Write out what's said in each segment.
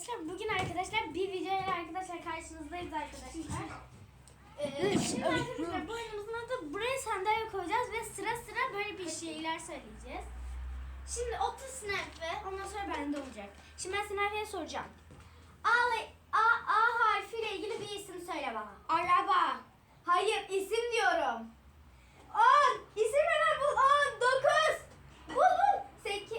arkadaşlar. Bugün arkadaşlar bir videoyla arkadaşlar karşınızdayız arkadaşlar. Ee, şimdi arkadaşlar bu oyunumuzun adı buraya sandalye koyacağız ve sıra sıra böyle bir şeyler söyleyeceğiz. Şimdi 30 sınıfı ondan sonra bende olacak. Şimdi ben sınıfıya soracağım. A, A, A harfiyle ilgili bir isim söyle bana. Araba. Hayır isim diyorum. 10. İsim hemen bul. 10, 9. Bul bul. 8.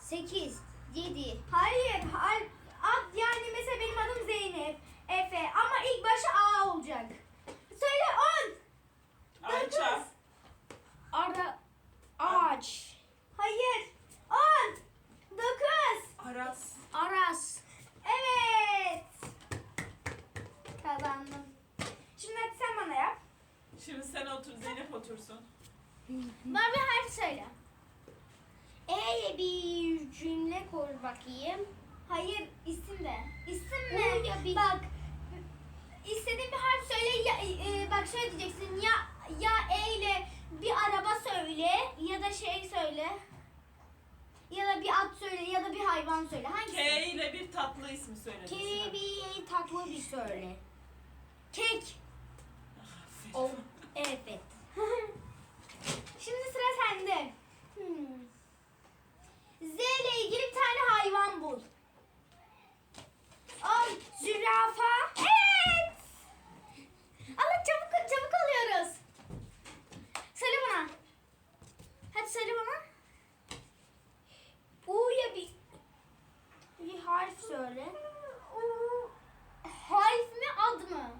8, 7, Hayır. Al, ad yani mesela benim adım Zeynep. Efe. Ama ilk başı A olacak. Söyle 10. Ayça. Ara. Ağaç. Hayır. 10. 9. Aras. Aras. Evet. Kazandım. Şimdi hadi sen bana yap. Şimdi sen otur, Zeynep otursun. Bana bir harf söyle. E'ye bir cümle kur bakayım. Hayır isim de. İsim mi? ya bir- Bak. istediğin bir harf söyle. Ya, e, bak şöyle diyeceksin. Ya ya E ile bir araba söyle ya da şey söyle. Ya da bir at söyle ya da bir hayvan söyle. Hangisi? K ile bir tatlı ismi söyle. K'ye bir tatlı bir söyle. Kek. O, evet. Şimdi sıra sende. Hmm. Z ile ilgili bir tane hayvan bul. Al. Zürafa. Evet. Allah çabuk çabuk alıyoruz. Söyle bana. Hadi söyle bana. U'ya bir bir harf söyle. Harf mi ad mı?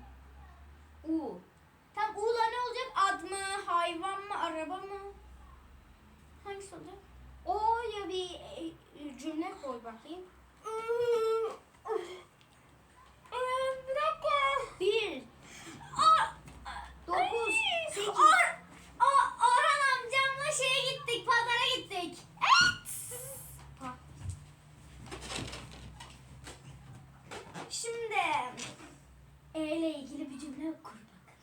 U. Tam U'la ne olacak? Ad mı, hayvan mı, araba mı? Hangisi olacak? O'ya bir e, cümle koy bakayım. Bir dakika. Bir, Aa, Dokuz, ay, sekiz. Or, o, Orhan amcamla şeye gittik, pazara gittik. Evet. Ha. Şimdi E ile ilgili bir cümle kur bak.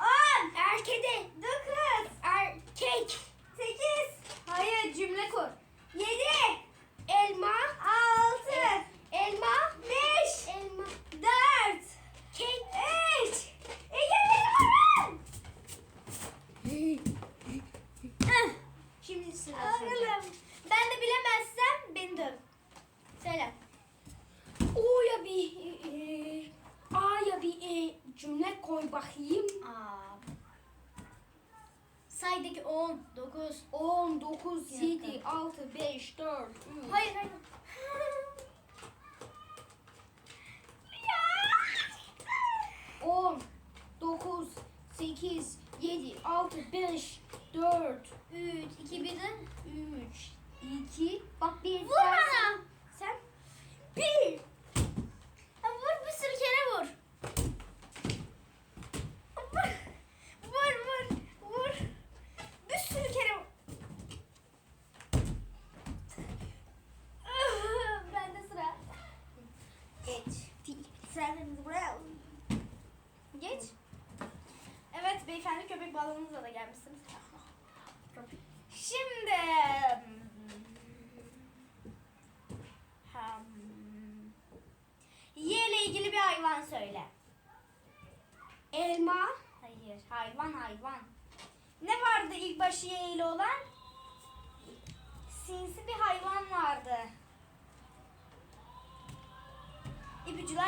On. Erkede. Dokuz. Erkek. Sekiz. Hayır cümle kur. Yedi. elma, Altı. elma, Beş. elma, Dört. kek. Üç. İki. Bir. Heh. Şimdi sıra sende. Bakalım. Ben de bilemezsem beni döv. Söyle. O'ya bir e, A'ya bir e, cümle koy bakayım. Aa. Saydaki 10, 9. 10, 9, Bir dakika. 7, 6, 5, 4, 3. Hayır hayır. 10, 9, 8, 7, 6, 5, 4, 3, 2, 1 de. 3, 2, bak bir Vur bana. Sen Bir. Ya vur bir sürü kere vur. Vur. Vur vur. Vur. Bir sürü kere vur. Ah, Bende sıra. geç. Sen buraya Geç. Evet beyefendi köpek balığınızla da gelmişsiniz. Şimdi Hmm. Y ile ilgili bir hayvan söyle. Elma, Hayır, hayvan hayvan. Ne vardı ilk başı Y ile olan?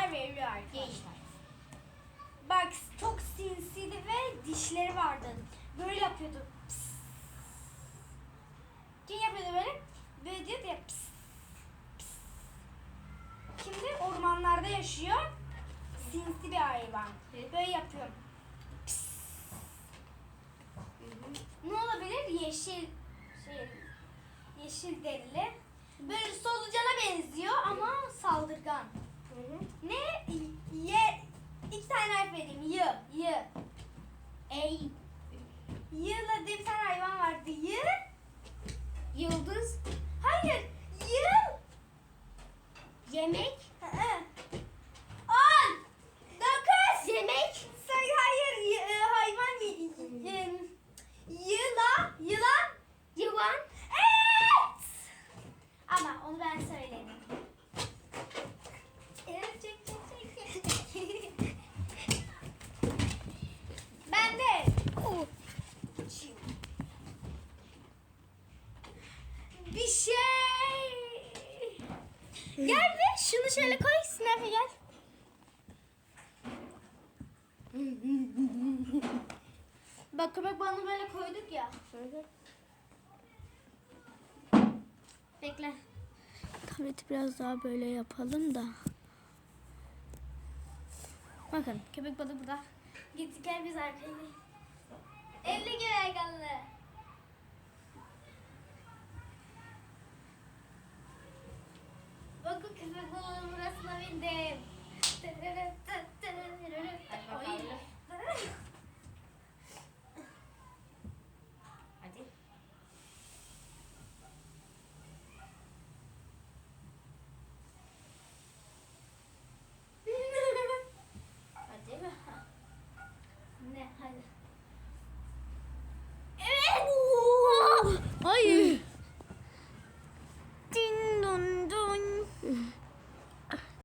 İpucular veriliyor arkadaşlar. Bak çok sinsiydi ve dişleri vardı. Böyle yapıyordu. Kim yapıyordu böyle? Böyle diyordu ya pıs, pıs. Şimdi ormanlarda yaşıyor. Sinsi bir hayvan. Böyle yapıyor. Ne olabilir? Yeşil şey yeşil derili. Böyle solucana benziyor ama saldırgan. Ne? Ye. İki tane harf vereyim. Y. Y. ey, Yığla diye bir tane hayvan vardı. Y. yıldız, Hayır. Yıl. yemek, Hı-hı. On. Dokuz. yemek, Say hayır. Y- e, hayvan. y- y- Yıla. Yılan. yılan, Evet. Ama onu ben söyledim. Gel bir şunu şöyle koy Sinapi gel. Bak köpek balığını böyle koyduk ya. Bekle. Tableti biraz daha böyle yapalım da. Bakın köpek balığı burada. Git gel biz arkaya. gidelim. Elli göğe kaldı.